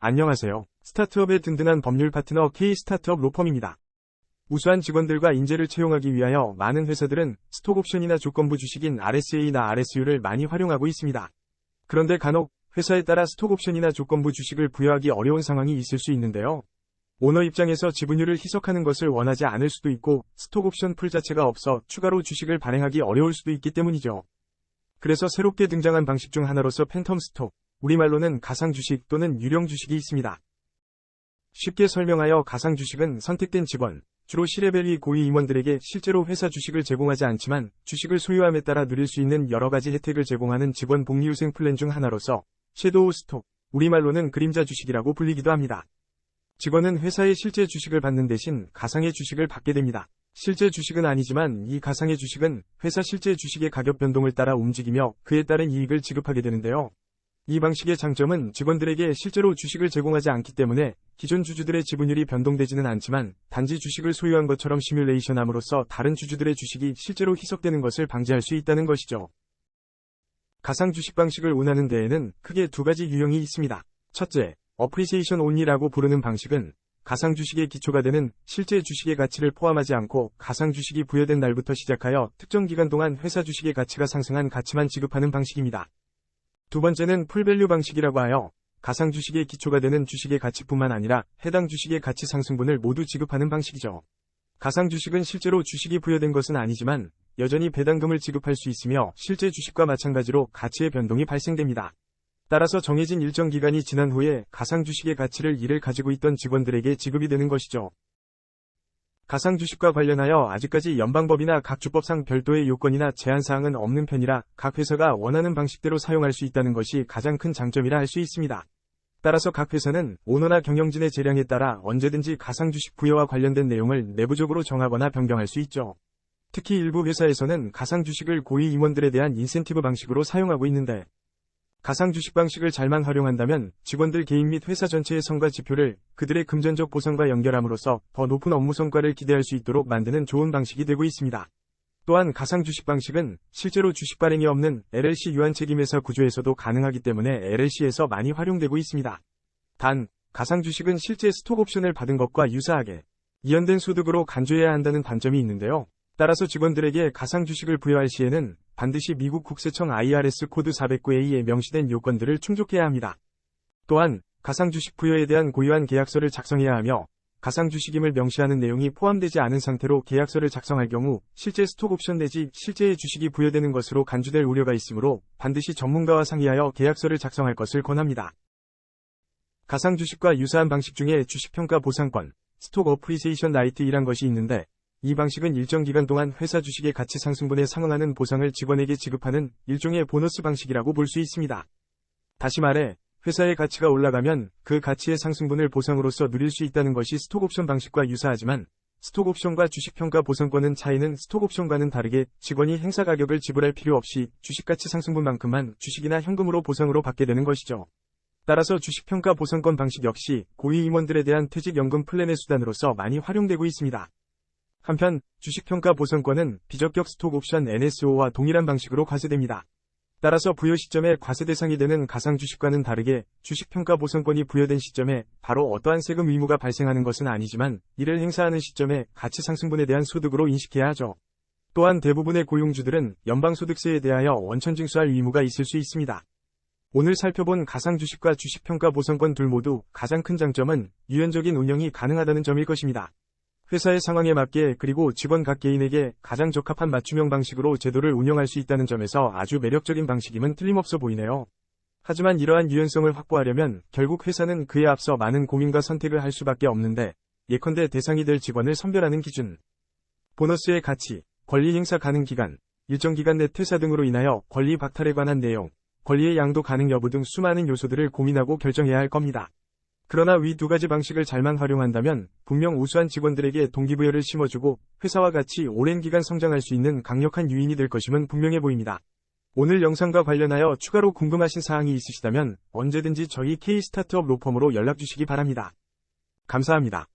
안녕하세요. 스타트업의 든든한 법률 파트너 K-스타트업 로펌입니다. 우수한 직원들과 인재를 채용하기 위하여 많은 회사들은 스톡옵션이나 조건부 주식인 RSA나 RSU를 많이 활용하고 있습니다. 그런데 간혹 회사에 따라 스톡옵션이나 조건부 주식을 부여하기 어려운 상황이 있을 수 있는데요. 오너 입장에서 지분율을 희석하는 것을 원하지 않을 수도 있고 스톡옵션 풀 자체가 없어 추가로 주식을 발행하기 어려울 수도 있기 때문이죠. 그래서 새롭게 등장한 방식 중 하나로서 팬텀 스톡, 우리말로는 가상 주식 또는 유령 주식이 있습니다. 쉽게 설명하여 가상 주식은 선택된 직원, 주로 시레벨이 고위 임원들에게 실제로 회사 주식을 제공하지 않지만 주식을 소유함에 따라 누릴 수 있는 여러 가지 혜택을 제공하는 직원 복리후생 플랜 중 하나로서 섀도우 스톡, 우리말로는 그림자 주식이라고 불리기도 합니다. 직원은 회사의 실제 주식을 받는 대신 가상의 주식을 받게 됩니다. 실제 주식은 아니지만 이 가상의 주식은 회사 실제 주식의 가격 변동을 따라 움직이며 그에 따른 이익을 지급하게 되는데요. 이 방식의 장점은 직원들에게 실제로 주식을 제공하지 않기 때문에 기존 주주들의 지분율이 변동되지는 않지만 단지 주식을 소유한 것처럼 시뮬레이션함으로써 다른 주주들의 주식이 실제로 희석되는 것을 방지할 수 있다는 것이죠. 가상 주식 방식을 운하는 데에는 크게 두 가지 유형이 있습니다. 첫째, 어프리시에이션 온리라고 부르는 방식은 가상 주식의 기초가 되는 실제 주식의 가치를 포함하지 않고 가상 주식이 부여된 날부터 시작하여 특정 기간 동안 회사 주식의 가치가 상승한 가치만 지급하는 방식입니다. 두 번째는 풀밸류 방식이라고 하여 가상 주식의 기초가 되는 주식의 가치뿐만 아니라 해당 주식의 가치 상승분을 모두 지급하는 방식이죠. 가상 주식은 실제로 주식이 부여된 것은 아니지만 여전히 배당금을 지급할 수 있으며 실제 주식과 마찬가지로 가치의 변동이 발생됩니다. 따라서 정해진 일정 기간이 지난 후에 가상 주식의 가치를 이를 가지고 있던 직원들에게 지급이 되는 것이죠. 가상 주식과 관련하여 아직까지 연방법이나 각 주법상 별도의 요건이나 제한사항은 없는 편이라 각 회사가 원하는 방식대로 사용할 수 있다는 것이 가장 큰 장점이라 할 수 있습니다. 따라서 각 회사는 오너나 경영진의 재량에 따라 언제든지 가상 주식 부여와 관련된 내용을 내부적으로 정하거나 변경할 수 있죠. 특히 일부 회사에서는 가상 주식을 고위 임원들에 대한 인센티브 방식으로 사용하고 있는데 가상 주식 방식을 잘만 활용한다면 직원들 개인 및 회사 전체의 성과 지표를 그들의 금전적 보상과 연결함으로써 더 높은 업무 성과를 기대할 수 있도록 만드는 좋은 방식이 되고 있습니다. 또한 가상 주식 방식은 실제로 주식 발행이 없는 LLC 유한 책임회사 구조에서도 가능하기 때문에 LLC에서 많이 활용되고 있습니다. 단, 가상 주식은 실제 스톡 옵션을 받은 것과 유사하게 이연된 소득으로 간주해야 한다는 단점이 있는데요. 따라서 직원들에게 가상 주식을 부여할 시에는 반드시 미국 국세청 IRS 코드 409A에 명시된 요건들을 충족해야 합니다. 또한 가상 주식 부여에 대한 고유한 계약서를 작성해야 하며 가상 주식임을 명시하는 내용이 포함되지 않은 상태로 계약서를 작성할 경우 실제 스톡 옵션 내지 실제의 주식이 부여되는 것으로 간주될 우려가 있으므로 반드시 전문가와 상의하여 계약서를 작성할 것을 권합니다. 가상 주식과 유사한 방식 중에 주식평가 보상권, 스톡 어프리세이션 라이트이란 것이 있는데 이 방식은 일정 기간 동안 회사 주식의 가치 상승분에 상응하는 보상을 직원에게 지급하는 일종의 보너스 방식이라고 볼 수 있습니다. 다시 말해, 회사의 가치가 올라가면 그 가치의 상승분을 보상으로서 누릴 수 있다는 것이 스톡옵션 방식과 유사하지만 스톡옵션과 주식평가 보상권은 차이는 스톡옵션과는 다르게 직원이 행사 가격을 지불할 필요 없이 주식가치 상승분만큼만 주식이나 현금으로 보상으로 받게 되는 것이죠. 따라서 주식평가 보상권 방식 역시 고위 임원들에 대한 퇴직연금 플랜의 수단으로서 많이 활용되고 있습니다. 한편 주식평가 보상권은 비적격 스톡 옵션 NSO와 동일한 방식으로 과세됩니다. 따라서 부여 시점에 과세 대상이 되는 가상 주식과는 다르게 주식평가 보상권이 부여된 시점에 바로 어떠한 세금 의무가 발생하는 것은 아니지만 이를 행사하는 시점에 가치 상승분에 대한 소득으로 인식해야 하죠. 또한 대부분의 고용주들은 연방소득세에 대하여 원천 징수할 의무가 있을 수 있습니다. 오늘 살펴본 가상 주식과 주식평가 보상권 둘 모두 가장 큰 장점은 유연적인 운영이 가능하다는 점일 것입니다. 회사의 상황에 맞게 그리고 직원 각 개인에게 가장 적합한 맞춤형 방식으로 제도를 운영할 수 있다는 점에서 아주 매력적인 방식임은 틀림없어 보이네요. 하지만 이러한 유연성을 확보하려면 결국 회사는 그에 앞서 많은 고민과 선택을 할 수밖에 없는데 예컨대 대상이 될 직원을 선별하는 기준, 보너스의 가치, 권리 행사 가능 기간, 일정 기간 내 퇴사 등으로 인하여 권리 박탈에 관한 내용, 권리의 양도 가능 여부 등 수많은 요소들을 고민하고 결정해야 할 겁니다. 그러나 위 두 가지 방식을 잘만 활용한다면 분명 우수한 직원들에게 동기부여를 심어주고 회사와 같이 오랜 기간 성장할 수 있는 강력한 유인이 될 것임은 분명해 보입니다. 오늘 영상과 관련하여 추가로 궁금하신 사항이 있으시다면 언제든지 저희 K 스타트업 로펌으로 연락 주시기 바랍니다. 감사합니다.